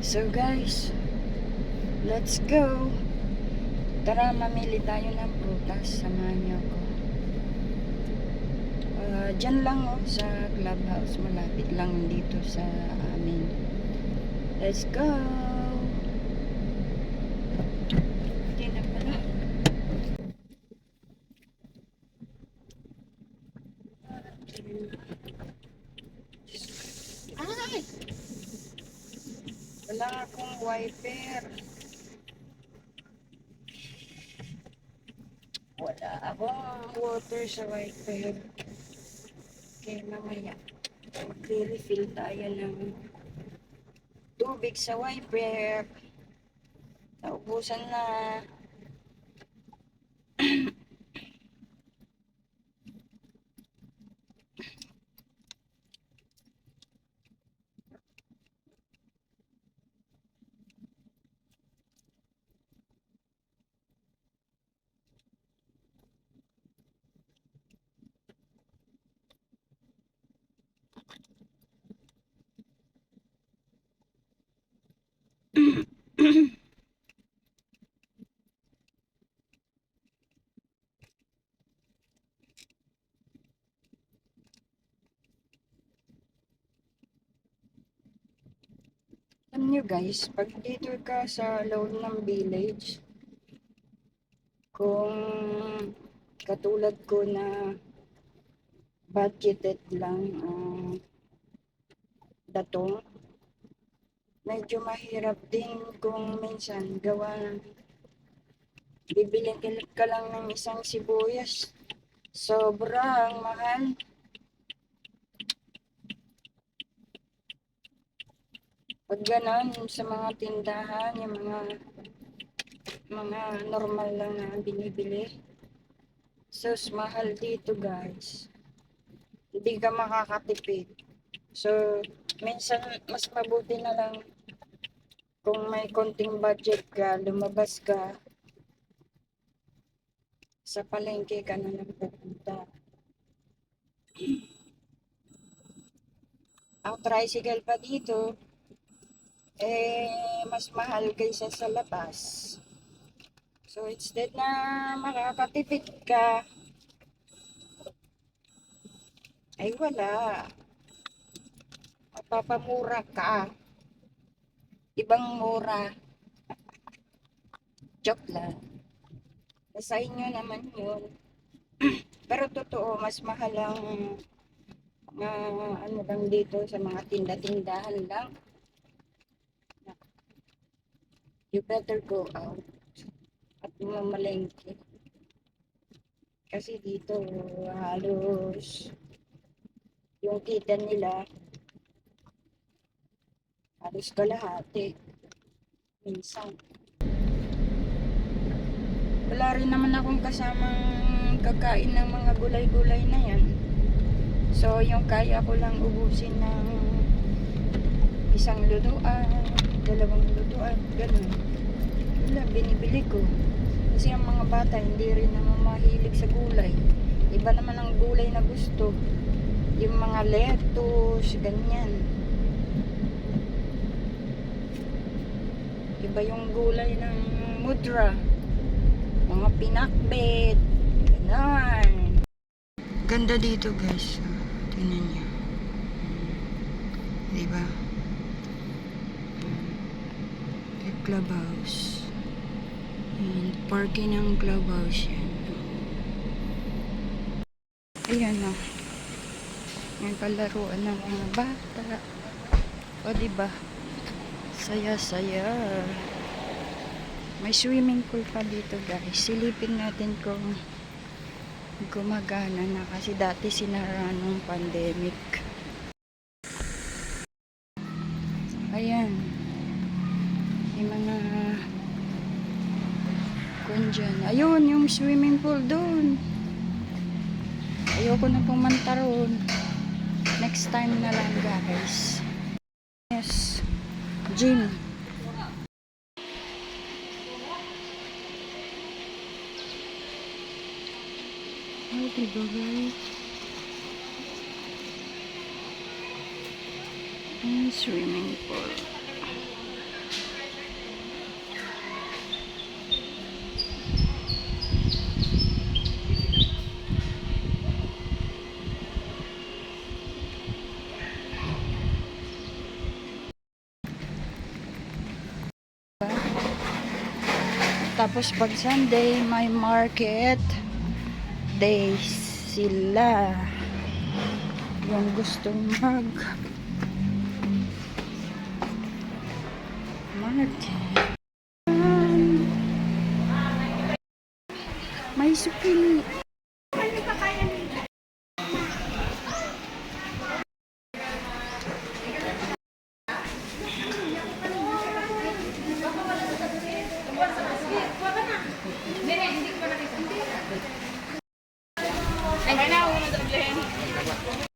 So guys, let's go. Tara, mamili tayo ng prutas. Samahan niyo ako. Uh, Diyan lang oh, sa clubhouse. Malapit lang dito sa amin. Let's go. Hindi na pala. Ay! Wala akong wiper. Wala akong water sa wiper. Kaya mamaya, mag-refill tayo ng tubig sa wiper. Naubusan na. Alam nyo guys, pag dito ka sa loob ng village, kung katulad ko na budgeted lang ang datong, medyo mahirap din kung minsan gawa bibili ka lang ng isang sibuyas. Sobrang mahal. Pag ganon, sa mga tindahan, yung mga mga normal lang na binibili. Sus, mahal dito guys. Hindi ka makakatipid. So, minsan mas mabuti na lang kung may konting budget ka, lumabas ka, sa palengke ka na lang pupunta. Ang tricycle pa dito, eh, mas mahal kaysa sa labas. So, instead na makakatipid ka, ay wala. Mapapamura ka. Ibang mura. Joke lang. Sa inyo naman yun. Pero totoo, mas mahal ang mga ano lang dito sa mga tinda-tindahan lang. You better go out at mamalengke. Kasi dito halos yung kita nila halos kalahati. Minsan. Wala rin naman akong kasamang kakain ng mga gulay-gulay na yan. So, yung kaya ko lang ubusin ng isang lutuan, dalawang lutuan, ganun. Wala, binibili ko. Kasi ang mga bata hindi rin naman mahilig sa gulay. Iba naman ang gulay na gusto. Yung mga lettuce, ganyan. Iba yung gulay ng mudra. Mga pinakbet. Ganon. Ganda dito guys. Tingnan niyo. Diba? Yung clubhouse. Ayan, parking ng clubhouse yan. Ayan o. Yung palaruan ng mga bata. O diba? Saya-saya. May swimming pool pa dito guys. Silipin natin kung gumagana na kasi dati sinara nung pandemic. Ayan. May mga kung dyan. Ayun, yung swimming pool doon. Ayoko na pumunta roon. Next time na lang guys. Yes. Gym. Ay, diba guys? Ang swimming pool. Tapos pag Sunday, may market day sila. Yung gustong mag market. May supili. Ay, na, huwag na